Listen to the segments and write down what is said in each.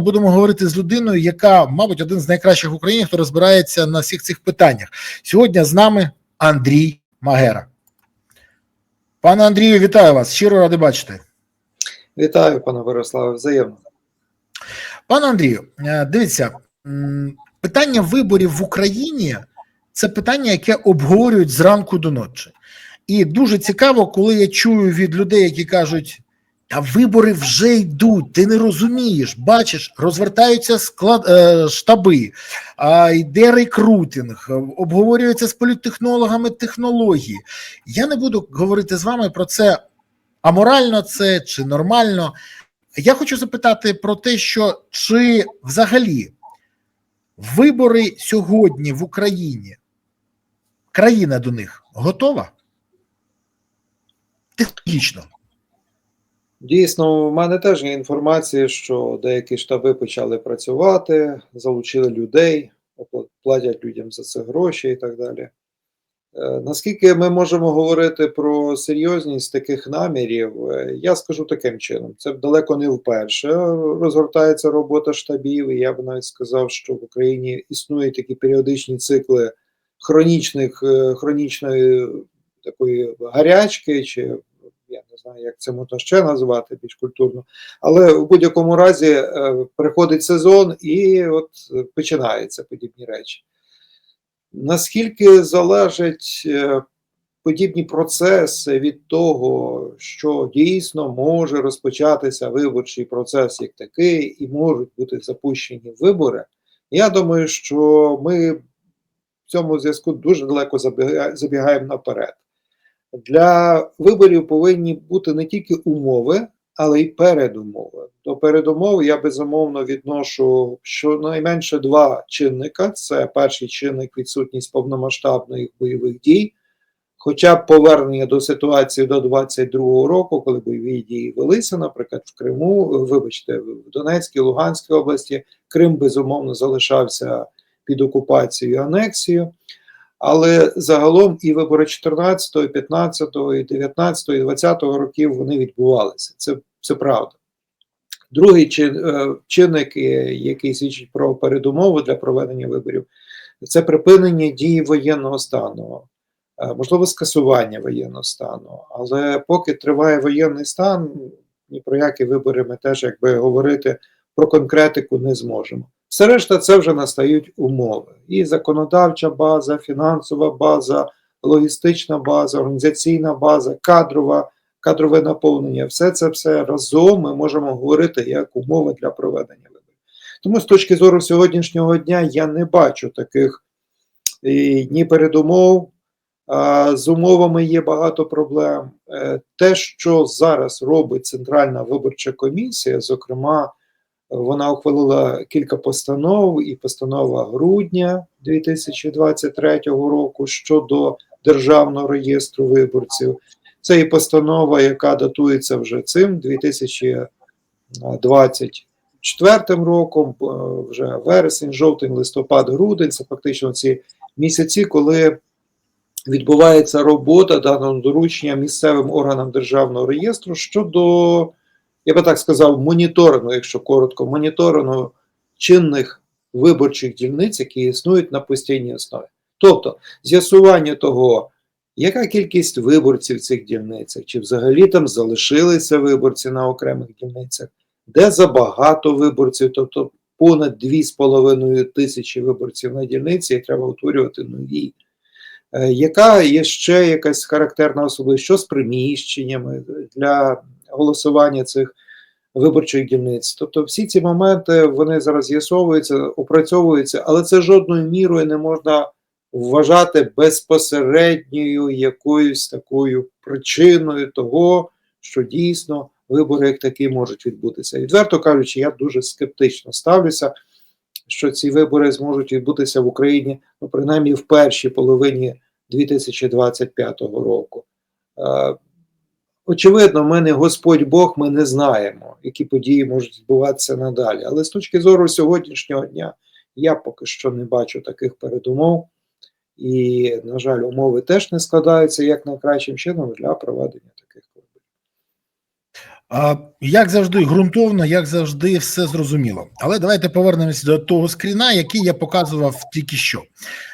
будемо говорити з людиною, яка, мабуть, один з найкращих в Україні, хто розбирається на всіх цих питаннях. Сьогодні з нами Андрій Магера. Пане Андрію, вітаю вас. Щиро радий бачити. Вітаю, пане Бориславе, взаємно. Пане Андрію, е, дивіться, питання виборів в Україні це питання, яке обговорюють зранку до ночі. І дуже цікаво, коли я чую від людей, які кажуть: та вибори вже йдуть, ти не розумієш, бачиш, розвертаються склад, е, штаби, а, йде рекрутинг, обговорюється з політтехнологами технології. Я не буду говорити з вами про це, аморально це чи нормально. Я хочу запитати про те, що чи взагалі вибори сьогодні в Україні, країна до них готова? Технологічно. Дійсно, у мене теж є інформація, що деякі штаби почали працювати, залучили людей, платять людям за це гроші і так далі. Е, Наскільки ми можемо говорити про серйозність таких намірів, Е, я скажу таким чином: це далеко не вперше розгортається робота штабів, і я б навіть сказав, що в Україні існують такі періодичні цикли хронічних, е, хронічної такої гарячки, чи я не знаю, як це можна ще назвати більш культурно. Але в будь-якому разі е, приходить сезон і от е, починаються подібні речі. Наскільки залежать е, подібні процеси від того, що дійсно може розпочатися виборчий процес як такий, і можуть бути запущені вибори, я думаю, що ми в цьому зв'язку дуже далеко забігаємо наперед. Для виборів повинні бути не тільки умови, але й передумови. До передумов я безумовно відношу щонайменше два чинника: це перший чинник відсутність повномасштабних бойових дій, хоча б повернення до ситуації до 22-го року, коли бойові дії велися, наприклад, в Криму, вибачте, в Донецькій, Луганській області, Крим безумовно залишався під окупацією анексією. Але загалом і вибори 14, 15, 19, 20 років вони відбувалися. Це, це правда. Другий чин, е, чинник, е, який свідчить про передумови для проведення виборів, це припинення дії воєнного стану, Е, можливо, скасування воєнного стану. Але поки триває воєнний стан, ні про які вибори ми теж, якби говорити про конкретику не зможемо. Все решта, це вже настають умови. І законодавча база, фінансова база, логістична база, організаційна база, кадрова, кадрове наповнення. Все це все разом ми можемо говорити як умови для проведення виборів. Тому з точки зору сьогоднішнього дня я не бачу таких ні передумов. З умовами є багато проблем. Е, Те, що зараз робить Центральна виборча комісія, зокрема, вона ухвалила кілька постанов, і постанова грудня 2023 року щодо державного реєстру виборців. Це і постанова, яка датується вже цим 2024 роком, е, вже вересень, жовтень, листопад, грудень. Це фактично ці місяці, коли відбувається робота даного доручення місцевим органам державного реєстру щодо я би так сказав, моніторингу, якщо коротко, моніторингу чинних виборчих дільниць, які існують на постійній основі. Тобто з'ясування того, яка кількість виборців в цих дільницях, чи взагалі там залишилися виборці на окремих дільницях, де забагато виборців, тобто понад 2,5 тисячі виборців на дільниці, і треба утворювати нові. Е, Яка є ще якась характерна особливість, що з приміщеннями для голосування цих виборчих дільниць. Тобто всі ці моменти вони зараз з'ясовуються, опрацьовуються, але це жодною мірою не можна вважати безпосередньою якоюсь такою причиною того, що дійсно вибори як такі можуть відбутися. Відверто кажучи, я дуже скептично ставлюся, що ці вибори зможуть відбутися в Україні, ну принаймні в першій половині 2025 року. Очевидно, ми не Господь Бог, ми не знаємо, які події можуть відбуватися надалі. Але з точки зору сьогоднішнього дня я поки що не бачу таких передумов, і, на жаль, умови теж не складаються як найкращим чином для проведення таких. А, Як завжди, ґрунтовно, як завжди, все зрозуміло. Але давайте повернемося до того скріна, який я показував тільки що.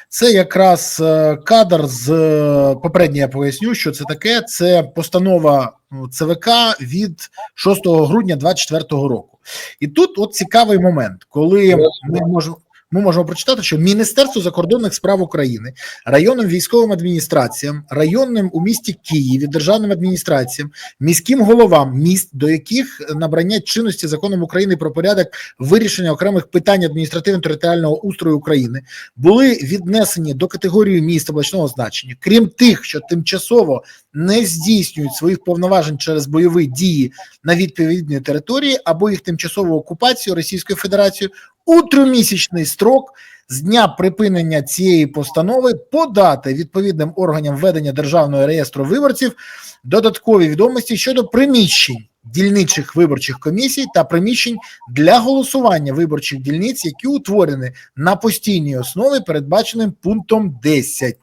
Це якраз е, кадр з е, попередньо я поясню, що це таке. Це постанова ну, ЦВК від 6 грудня 2024 року. І тут от цікавий момент, коли ми можемо. Ми можемо прочитати, що Міністерство закордонних справ України районним військовим адміністраціям, районним у місті Києві, державним адміністраціям, міським головам міст, до яких набрання чинності законом України про порядок вирішення окремих питань адміністративно-територіального устрою України були віднесені до категорії міст обласного значення, крім тих, що тимчасово не здійснюють своїх повноважень через бойові дії на відповідній території або їх тимчасову окупацію Російською Федерацією у тримісячний строк з дня припинення цієї постанови подати відповідним органам ведення державного реєстру виборців додаткові відомості щодо приміщень дільничих виборчих комісій та приміщень для голосування виборчих дільниць, які утворені на постійній основі, передбаченим пунктом 10.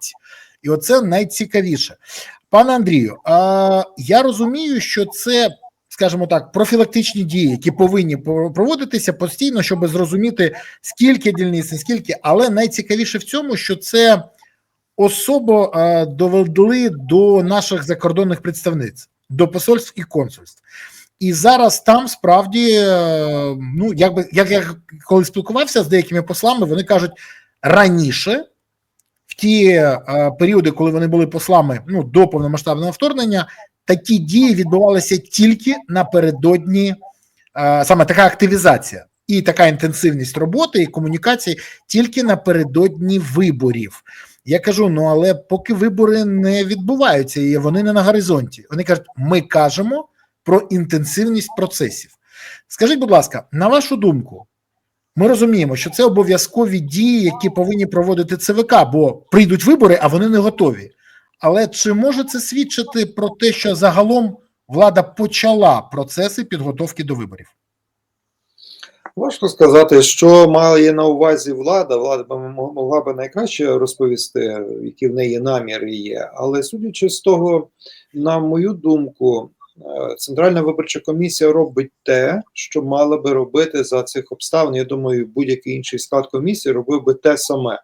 І оце найцікавіше. Пане Андрію, а я розумію, що це скажімо так, профілактичні дії, які повинні проводитися постійно, щоб зрозуміти, скільки дільниць, скільки, але найцікавіше в цьому, що це особо е, довели до наших закордонних представництв, до посольств і консульств. І зараз там справді, е, ну якби як я коли спілкувався з деякими послами, вони кажуть раніше. В ті е, періоди, коли вони були послами ну до повномасштабного вторгнення, такі дії відбувалися тільки напередодні, е, саме така активізація і така інтенсивність роботи і комунікації тільки напередодні виборів. Я кажу: ну але поки вибори не відбуваються і вони не на горизонті. Вони кажуть, ми кажемо про інтенсивність процесів. Скажіть, будь ласка, на вашу думку, ми розуміємо, що це обов'язкові дії, які повинні проводити ЦВК, бо прийдуть вибори, а вони не готові. Але чи може це свідчити про те, що загалом влада почала процеси підготовки до виборів? Важко сказати, що має на увазі влада. Влада б могла би найкраще розповісти, які в неї наміри є. Але судячи з того, на мою думку, е, Центральна виборча комісія робить те, що мала би робити за цих обставин. Я думаю, будь-який інший склад комісії робив би те саме,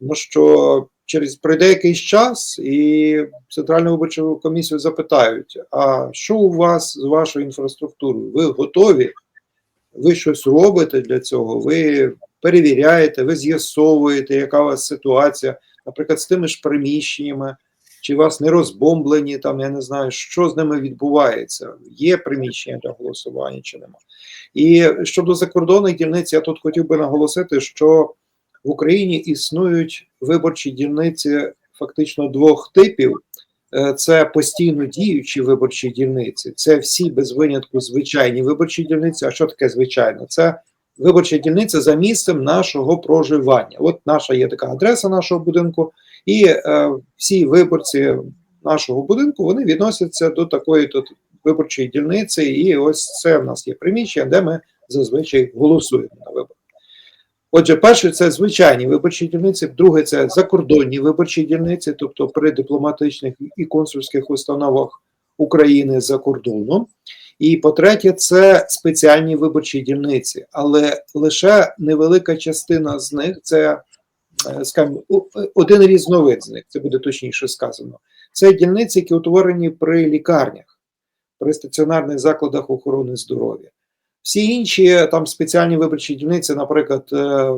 тому що через пройде якийсь час, і Центральну виборчу комісію запитають: а що у вас з вашою інфраструктурою? Ви готові? Ви щось робите для цього? Ви перевіряєте, ви з'ясовуєте, яка у вас ситуація, наприклад, з тими ж приміщеннями, чи вас не розбомблені, там я не знаю, що з ними відбувається. Є приміщення для голосування чи нема. І щодо закордонних дільниць, я тут хотів би наголосити, що в Україні існують виборчі дільниці фактично двох типів. Е, це постійно діючі виборчі дільниці, це всі без винятку звичайні виборчі дільниці. А що таке звичайно? Це виборча дільниця за місцем нашого проживання. От наша є така адреса нашого будинку, і е, всі виборці нашого будинку вони відносяться до такої тут виборчої дільниці. І ось це в нас є приміщення, де ми зазвичай голосуємо на виборах. Отже, перше, це звичайні виборчі дільниці, друге, це закордонні виборчі дільниці, тобто при дипломатичних і консульських установах України за кордоном. І по-третє, це спеціальні виборчі дільниці, але лише невелика частина з них це, е, скажімо, один різновид з них, це буде точніше сказано. Це дільниці, які утворені при лікарнях, при стаціонарних закладах охорони здоров'я. Всі інші там спеціальні виборчі дільниці, наприклад, е,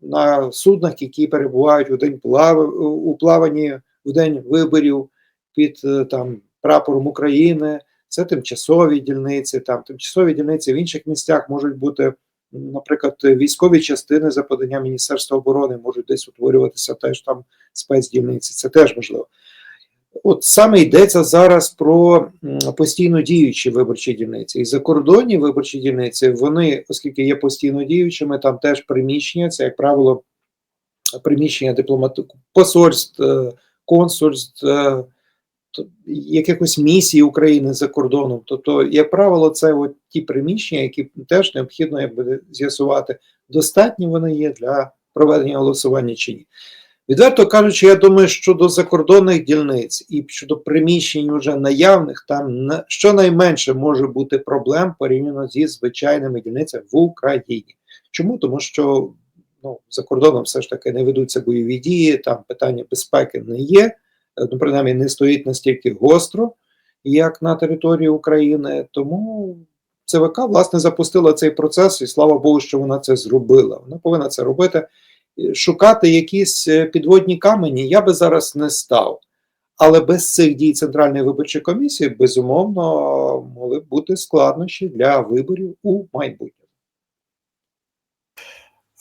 на суднах, які перебувають у день плав... у плаванні в день виборів під е, там прапором України, це тимчасові дільниці. Там тимчасові дільниці в інших місцях можуть бути, наприклад, військові частини за поданням Міністерства оборони можуть десь утворюватися теж там спецдільниці. Це теж можливо. От саме йдеться зараз про постійно діючі виборчі дільниці. І закордонні виборчі дільниці, вони, оскільки є постійно діючими, там теж приміщення, це, як правило, приміщення дипломатів, посольств, е, консульств, е, якихось місій України за кордоном. Тобто, як правило, це от ті приміщення, які теж необхідно з'ясувати, достатні вони є для проведення голосування чи ні. Відверто кажучи, я думаю, що до закордонних дільниць і щодо приміщень вже наявних, там щонайменше може бути проблем порівняно зі звичайними дільницями в Україні. Чому? Тому що ну, за кордоном все ж таки не ведуться бойові дії, там питання безпеки не є, е, ну, принаймні не стоїть настільки гостро, як на території України. Тому ЦВК власне запустила цей процес, і слава Богу, що вона це зробила. Вона повинна це робити. Шукати якісь е, підводні камені я би зараз не став. Але без цих дій Центральної виборчої комісії, безумовно, могли б бути складнощі для виборів у майбутньому.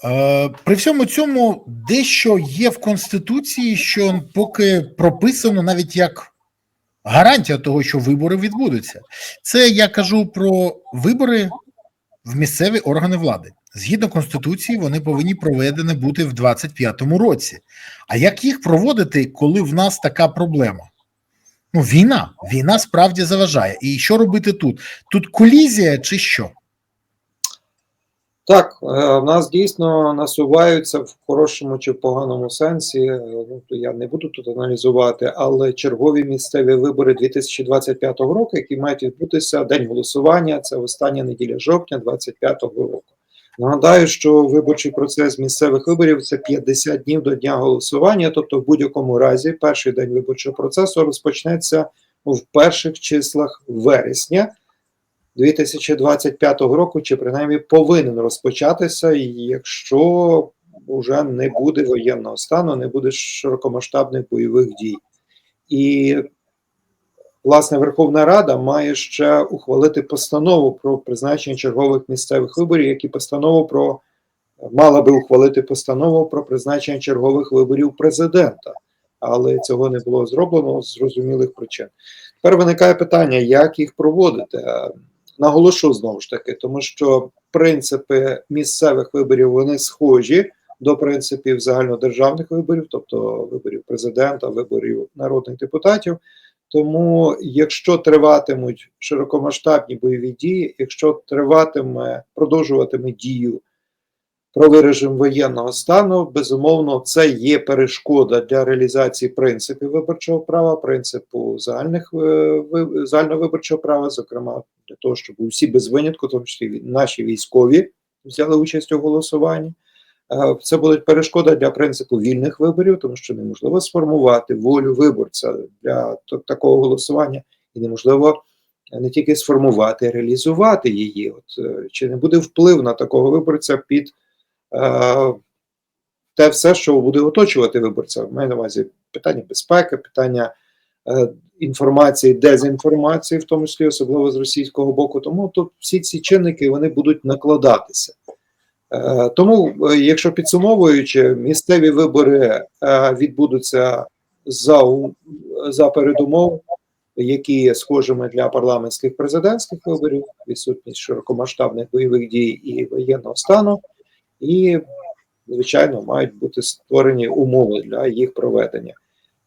Е, При всьому цьому дещо є в Конституції, що поки прописано навіть як гарантія того, що вибори відбудуться. Це я кажу про вибори в місцеві органи влади. Згідно Конституції, вони повинні проведені бути в 25-му році. А як їх проводити, коли в нас така проблема? Ну, війна. Війна справді заважає. І що робити тут? Тут колізія чи що? Так, е, в нас дійсно насуваються в хорошому чи в поганому сенсі. е, Ну то я не буду тут аналізувати, але чергові місцеві вибори 2025 року, які мають відбутися день голосування, це остання неділя жовтня 2025 року. Нагадаю, що виборчий процес місцевих виборів це 50 днів до дня голосування. Тобто, в будь-якому разі, перший день виборчого процесу розпочнеться в перших числах вересня. 2025 року, чи принаймні повинен розпочатися, якщо вже не буде воєнного стану, не буде широкомасштабних бойових дій. І, власне, Верховна Рада має ще ухвалити постанову про призначення чергових місцевих виборів, як і постанову про мала би ухвалити постанову про призначення чергових виборів президента. Але цього не було зроблено з зрозумілих причин. Тепер виникає питання, як їх проводити. Наголошу знову ж таки, тому що принципи місцевих виборів вони схожі до принципів загальнодержавних виборів, тобто виборів президента, виборів народних депутатів. Тому, якщо триватимуть широкомасштабні бойові дії, якщо триватиме, продовжуватиме дію правовий режим воєнного стану, безумовно, це є перешкода для реалізації принципів виборчого права, принципу загальних е, загального виборчого права, зокрема для того, щоб усі без винятку, тому числі наші військові, взяли участь у голосуванні. Е, Це буде перешкода для принципу вільних виборів, тому що неможливо сформувати волю виборця для такого голосування, і неможливо не тільки сформувати, а реалізувати її. От е, чи не буде вплив на такого виборця під е, те все, що буде оточувати виборця. В Маю на увазі питання безпеки, питання е, інформації, дезінформації, в тому числі особливо з російського боку. Тому тут всі ці чинники вони будуть накладатися. Е, тому, е, якщо підсумовуючи, місцеві вибори е, відбудуться за, за передумов, які є схожими для парламентських президентських виборів, відсутність широкомасштабних бойових дій і воєнного стану, і, звичайно, мають бути створені умови для їх проведення.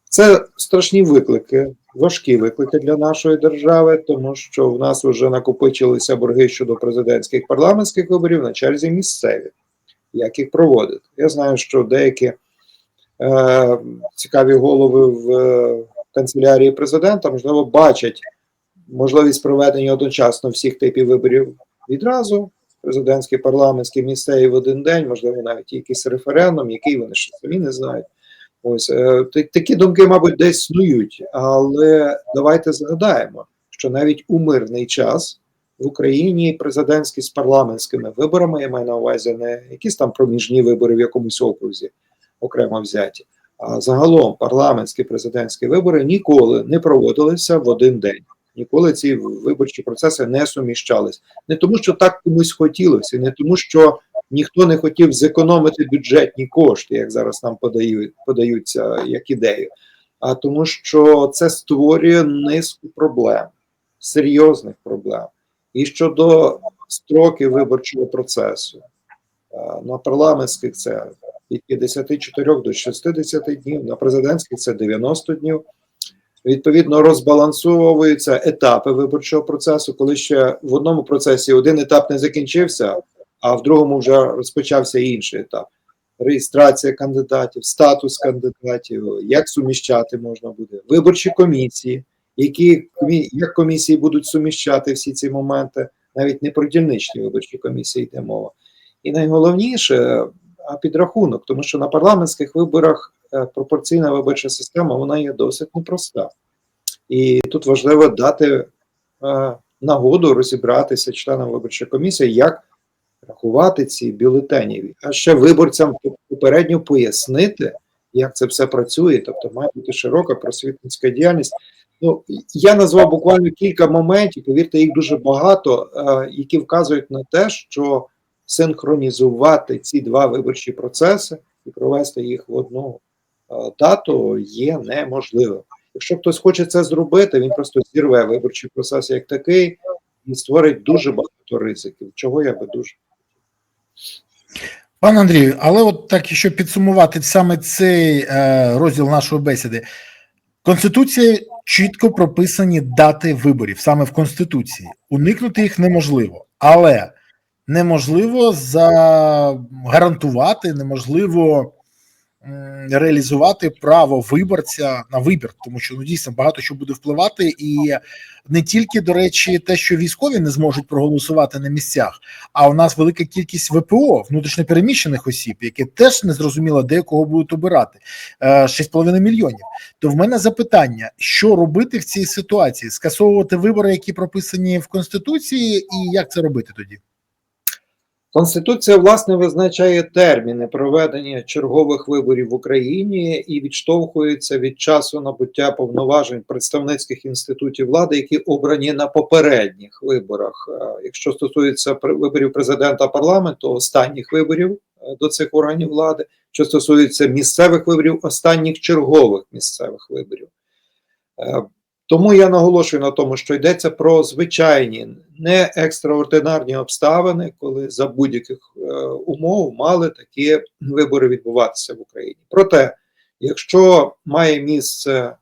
Це страшні виклики, важкі виклики для нашої держави, тому що в нас вже накопичилися борги щодо президентських парламентських виборів на черзі місцеві. Як їх проводити? Я знаю, що деякі е, цікаві голови в е, канцелярії президента, можливо, бачать можливість проведення одночасно всіх типів виборів відразу. Президентський, парламентський, місцеві в один день, можливо, навіть якийсь референдум, який вони ще самі не знають. Ось е, такі думки, мабуть, десь снують, але давайте згадаємо, що навіть у мирний час в Україні президентські з парламентськими виборами, я маю на увазі не якісь там проміжні вибори в якомусь окрузі окремо взяті, а загалом парламентські президентські вибори ніколи не проводилися в один день. Ніколи ці виборчі процеси не суміщались. Не тому, що так комусь хотілося, не тому, що ніхто не хотів зекономити бюджетні кошти, як зараз нам подають, подаються як ідею, а тому, що це створює низку проблем, серйозних проблем. І щодо строків виборчого процесу, на парламентських це від 54 до 60 днів, на президентських це 90 днів. Відповідно, розбалансовуються етапи виборчого процесу, коли ще в одному процесі один етап не закінчився, а в другому вже розпочався інший етап. реєстрація кандидатів, статус кандидатів, як суміщати можна буде, виборчі комісії, які як комісії будуть суміщати всі ці моменти, навіть не про дільничні виборчі комісії йде мова. І найголовніше підрахунок, тому що на парламентських виборах е, пропорційна виборча система вона є досить непроста. І тут важливо дати е, нагоду розібратися членам виборчої комісії, як рахувати ці бюлетені, а ще виборцям попередньо пояснити, як це все працює. Тобто має бути широка просвітницька діяльність. Ну, я назвав буквально кілька моментів, повірте, їх дуже багато, е, які вказують на те, що синхронізувати ці два виборчі процеси і провести їх в одну е, дату є неможливо. Якщо хтось хоче це зробити, він просто зірве виборчий процес як такий і створить дуже багато ризиків, чого я би дуже. Пане Андрію, але от так, якщо підсумувати саме цей е, розділ нашої бесіди, Конституція чітко прописані дати виборів саме в Конституції. Уникнути їх неможливо, але неможливо загарантувати, неможливо реалізувати право виборця на вибір, тому що ну дійсно багато що буде впливати, і не тільки до речі, те, що військові не зможуть проголосувати на місцях, а у нас велика кількість ВПО внутрішньопереміщених осіб, які теж не зрозуміло, де кого будуть обирати Е, 6,5 мільйонів. То в мене запитання: що робити в цій ситуації? Скасовувати вибори, які прописані в конституції, і як це робити тоді? Конституція власне визначає терміни проведення чергових виборів в Україні і відштовхується від часу набуття повноважень представницьких інститутів влади, які обрані на попередніх виборах. Е, Якщо стосується виборів президента парламенту, останніх виборів е, до цих органів влади, що стосується місцевих виборів, останніх чергових місцевих виборів. Тому я наголошую на тому, що йдеться про звичайні, не екстраординарні обставини, коли за будь-яких е, умов мали такі вибори відбуватися в Україні. Проте, якщо має місце е,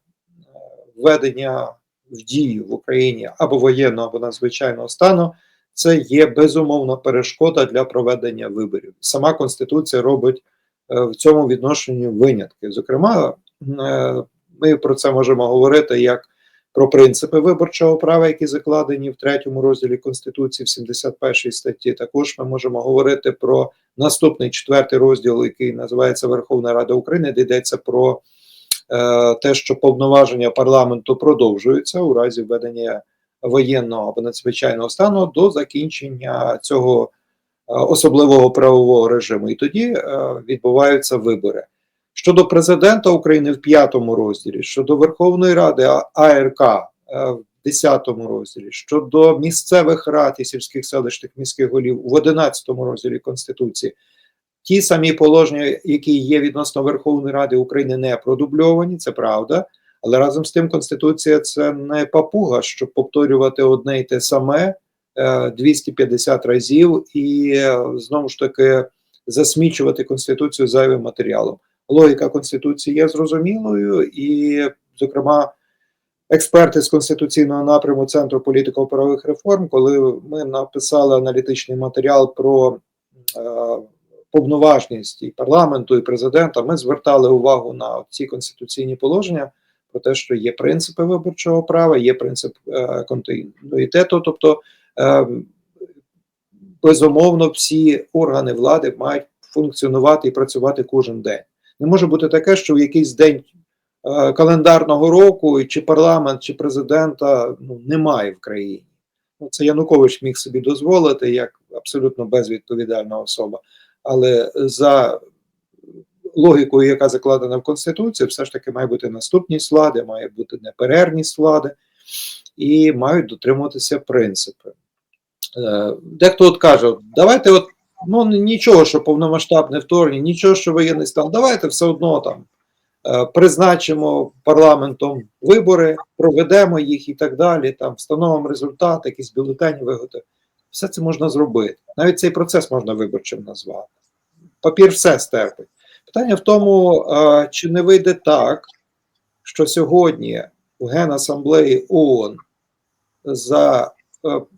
введення в дію в Україні або воєнного, або надзвичайного стану, це є безумовно перешкода для проведення виборів. Сама Конституція робить е, в цьому відношенні винятки. Зокрема, е, ми про це можемо говорити як про принципи виборчого права, які закладені в третьому розділі Конституції, в 71 статті. Також ми можемо говорити про наступний четвертий розділ, який називається Верховна Рада України, де йдеться про е, те, що повноваження парламенту продовжуються у разі введення воєнного або надзвичайного стану до закінчення цього е, особливого правового режиму. І тоді е, відбуваються вибори. Щодо президента України в п'ятому розділі, щодо Верховної Ради АРК е, в десятому розділі, щодо місцевих рад і сільських селищних міських голів в одинадцятому розділі Конституції, ті самі положення, які є відносно Верховної Ради України, не продубльовані, це правда. Але разом з тим, Конституція це не папуга, щоб повторювати одне й те саме е, 250 разів і е, знову ж таки засмічувати Конституцію зайвим матеріалом логіка Конституції є зрозумілою, і, зокрема, експерти з конституційного напряму Центру політико-правових реформ, коли ми написали аналітичний матеріал про е, повноважність і парламенту, і президента, ми звертали увагу на ці конституційні положення про те, що є принципи виборчого права, є принцип е, континуїтету, тобто. Е, Безумовно, всі органи влади мають функціонувати і працювати кожен день. Не може бути таке, що в якийсь день е, календарного року чи парламент, чи президента ну, немає в країні. Ну, це Янукович міг собі дозволити як абсолютно безвідповідальна особа. Але за логікою, яка закладена в Конституції, все ж таки має бути наступність влади, має бути неперервність влади і мають дотримуватися принципи. Е, Дехто от каже, давайте от ну нічого, що повномасштабне вторгнення, нічого, що воєнний стан. Давайте все одно там е, призначимо парламентом вибори, проведемо їх і так далі. Там встановимо результат, якісь бюлетені виготовимо. Все це можна зробити. Навіть цей процес можна виборчим назвати. Папір все стерпить. Питання в тому, е, чи не вийде так, що сьогодні в Генасамблеї ООН за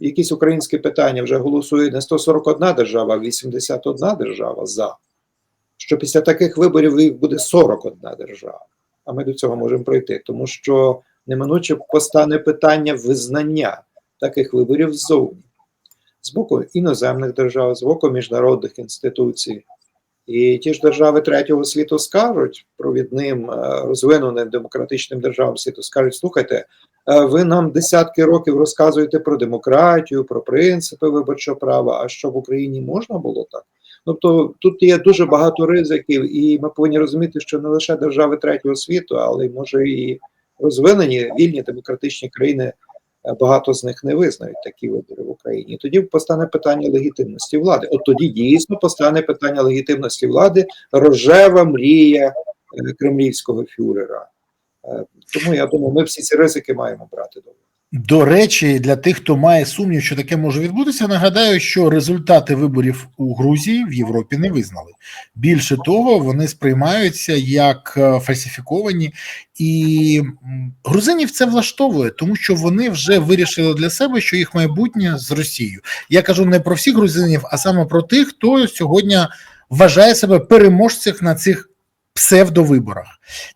якісь українські питання вже голосує не 141 держава, а 81 держава за. що після таких виборів їх буде 41 держава. А ми до цього можемо пройти, тому що неминуче постане питання визнання таких виборів ззовні, з боку іноземних держав, з боку міжнародних інституцій. І ті ж держави третього світу скажуть провідним е, розвиненим демократичним державам світу, скажуть: слухайте, е, ви нам десятки років розказуєте про демократію, про принципи виборчого права. А що в Україні можна було так? Тобто тут є дуже багато ризиків, і ми повинні розуміти, що не лише держави третього світу, але й може і розвинені вільні демократичні країни. Багато з них не визнають такі вибори в Україні. Тоді постане питання легітимності влади. От тоді дійсно постане питання легітимності влади, рожева мрія е, кремлівського фюрера. Е, Тому я думаю, ми всі ці ризики маємо брати до уваги. До речі, для тих, хто має сумнів, що таке може відбутися, нагадаю, що результати виборів у Грузії в Європі не визнали. Більше того, вони сприймаються як е, фальсифіковані, і грузинів це влаштовує, тому що вони вже вирішили для себе, що їх майбутнє з Росією. Я кажу не про всіх грузинів, а саме про тих, хто сьогодні вважає себе переможцем на цих псевдовиборах.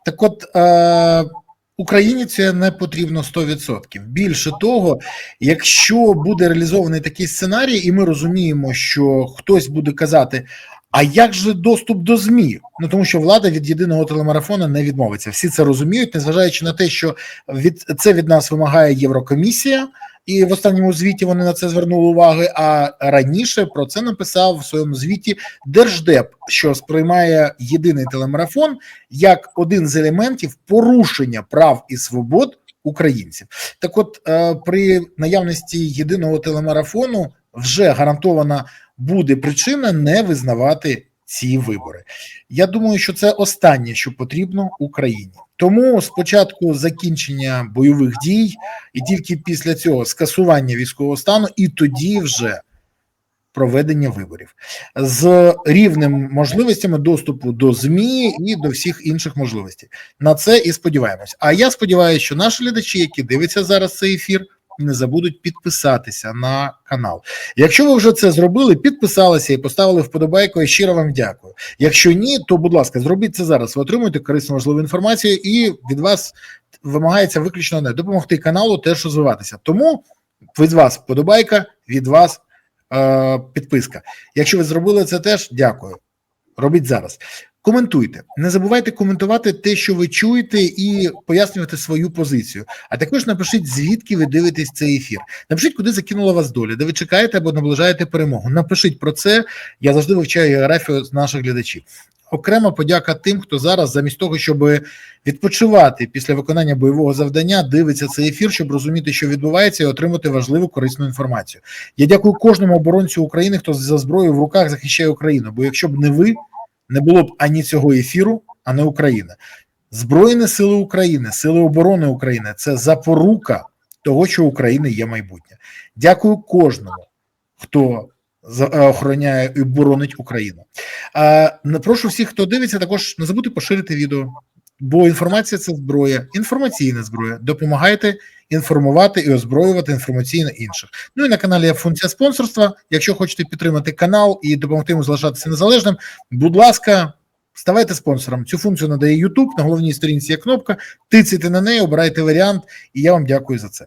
Так, от. Е- Україні це не потрібно 100%. Більше того, якщо буде реалізований такий сценарій, і ми розуміємо, що хтось буде казати. А як же доступ до ЗМІ? Ну тому що влада від єдиного телемарафону не відмовиться. Всі це розуміють, незважаючи на те, що від це від нас вимагає Єврокомісія, і в останньому звіті вони на це звернули уваги. А раніше про це написав в своєму звіті Держдеп, що сприймає єдиний телемарафон як один з елементів порушення прав і свобод українців. Так, от е, при наявності єдиного телемарафону вже гарантована буде причина не визнавати ці вибори. Я думаю, що це останнє, що потрібно Україні. Тому спочатку закінчення бойових дій, і тільки після цього скасування військового стану, і тоді вже проведення виборів з рівним можливостями доступу до ЗМІ і до всіх інших можливостей. На це і сподіваємось. А я сподіваюся, що наші глядачі, які дивляться зараз цей ефір, не забудуть підписатися на канал. Якщо ви вже це зробили, підписалися і поставили вподобайку, я щиро вам дякую. Якщо ні, то будь ласка, зробіть це зараз. Ви отримуєте корисну важливу інформацію, і від вас вимагається виключно не допомогти каналу теж розвиватися. Тому від вас вподобайка, від вас е, підписка. Якщо ви зробили це теж, дякую. Робіть зараз. Коментуйте, не забувайте коментувати те, що ви чуєте, і пояснювати свою позицію. А також напишіть, звідки ви дивитесь цей ефір. Напишіть, куди закинула вас доля, де ви чекаєте або наближаєте перемогу. Напишіть про це. Я завжди вивчаю географію наших глядачів. Окрема подяка тим, хто зараз, замість того, щоб відпочивати після виконання бойового завдання, дивиться цей ефір, щоб розуміти, що відбувається, і отримати важливу корисну інформацію. Я дякую кожному оборонцю України, хто за зброєю в руках захищає Україну. Бо якщо б не ви, не було б ані цього ефіру, а не Україна. Збройні сили України, сили оборони України це запорука того, що України є майбутнє. Дякую кожному, хто е, охороняє і боронить Україну. А, прошу всіх, хто дивиться, також не забудьте поширити відео, бо інформація це зброя, інформаційна зброя. Допомагайте інформувати і озброювати інформаційно інших. Ну і на каналі є функція спонсорства. Якщо хочете підтримати канал і допомогти йому залишатися незалежним, будь ласка. Ставайте спонсором. Цю функцію надає YouTube. На головній сторінці є кнопка. Тицяйте на неї, обирайте варіант, і я вам дякую за це.